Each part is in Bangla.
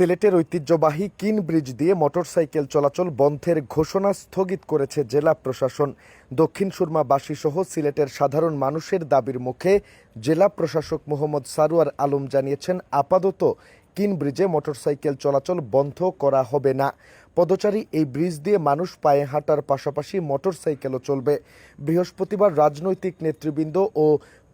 সিলেটের ঐতিহ্যবাহী কিন ব্রিজ দিয়ে মোটরসাইকেল চলাচল বন্ধের ঘোষণা স্থগিত করেছে জেলা প্রশাসন। দক্ষিণ সুরমাবাসী সহ সিলেটের সাধারণ মানুষের দাবির মুখে জেলা প্রশাসক মোহাম্মদ সারোয়ার আলম জানিয়েছেন, আপাতত কিন ব্রিজে মোটরসাইকেল চলাচল বন্ধ করা হবে না। পদচারী এই ব্রিজ দিয়ে মানুষ পায়ে হাঁটার পাশাপাশি মোটরসাইকেলও চলবে। বৃহস্পতিবার রাজনৈতিক নেতৃবৃন্দ ও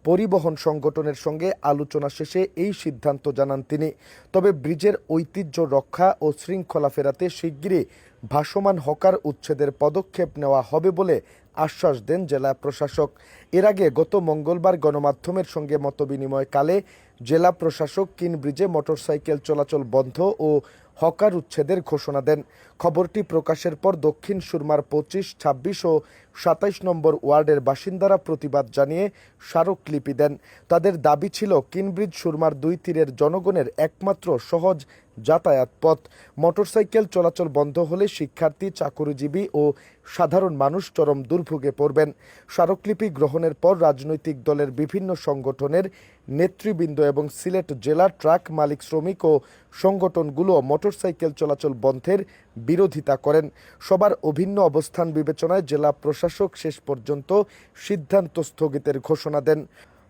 পরিবহন সংগঠনের সঙ্গে আলোচনা শেষে এই সিদ্ধান্ত জানান তিনি। তবে ব্রিজের ঐতিহ্য রক্ষা ও শৃঙ্খলা ফেরাতে শিগগিরই ভাসমান হকার উচ্ছেদের পদক্ষেপ নেওয়া হবে বলে আশ্বাস দেন জেলা প্রশাসক। এর আগে গত মঙ্গলবার গণমাধ্যমের সঙ্গে মতবিনিময়কালে জেলা প্রশাসক কিন ব্রিজে মোটরসাইকেল চলাচল বন্ধ ও হকার উচ্ছেদের ঘোষণা দেন। খবরটি প্রকাশের পর দক্ষিণ সুরমার পঁচিশ, ছাব্বিশ ও সাতাইশ নম্বর ওয়ার্ডের বাসিন্দারা প্রতিবাদ জানিয়ে স্মারকলিপি দেন। তাদের দাবি ছিল, কিনব্রিজ সুরমার দুই তীরের জনগণের একমাত্র সহজ যাতায়াত পথ। মোটরসাইকেল চলাচল বন্ধ হলে শিক্ষার্থী, চাকরিজীবী ও সাধারণ মানুষ চরম দুর্ভোগে পড়বেন। স্মারকলিপি গ্রহণের পর রাজনৈতিক দলের বিভিন্ন সংগঠনের নেতৃবৃন্দ এবং সিলেট জেলা ট্রাক মালিক শ্রমিক ও সংগঠনগুলো মোটরসাইকেল চলাচল বন্ধের বিরোধিতা করেন। সবার অভিন্ন অবস্থান বিবেচনায় জেলা প্রশাসক শেষ পর্যন্ত সিদ্ধান্ত স্থগিতের ঘোষণা দেন।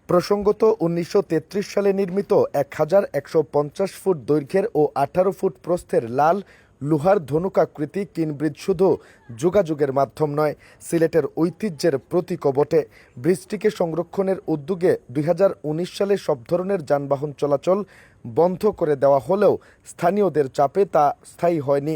প্রসঙ্গত, উনিশশো তেত্রিশ সালে নির্মিত এক হাজার একশো পঞ্চাশ ফুট দৈর্ঘ্যের ও আঠারো ফুট প্রস্থের লাল লোহার ধনুকাকৃতি কিনব্রিজ শুধু যোগাযোগের মাধ্যম নয়, সিলেটের ঐতিহ্যের প্রতীকও বটে। ব্রিজটিকে সংরক্ষণের উদ্যোগে দুই হাজার উনিশ সালে সব ধরনের যানবাহন চলাচল বন্ধ করে দেওয়া হলেও স্থানীয়দের চাপে তা স্থায়ী হয়নি।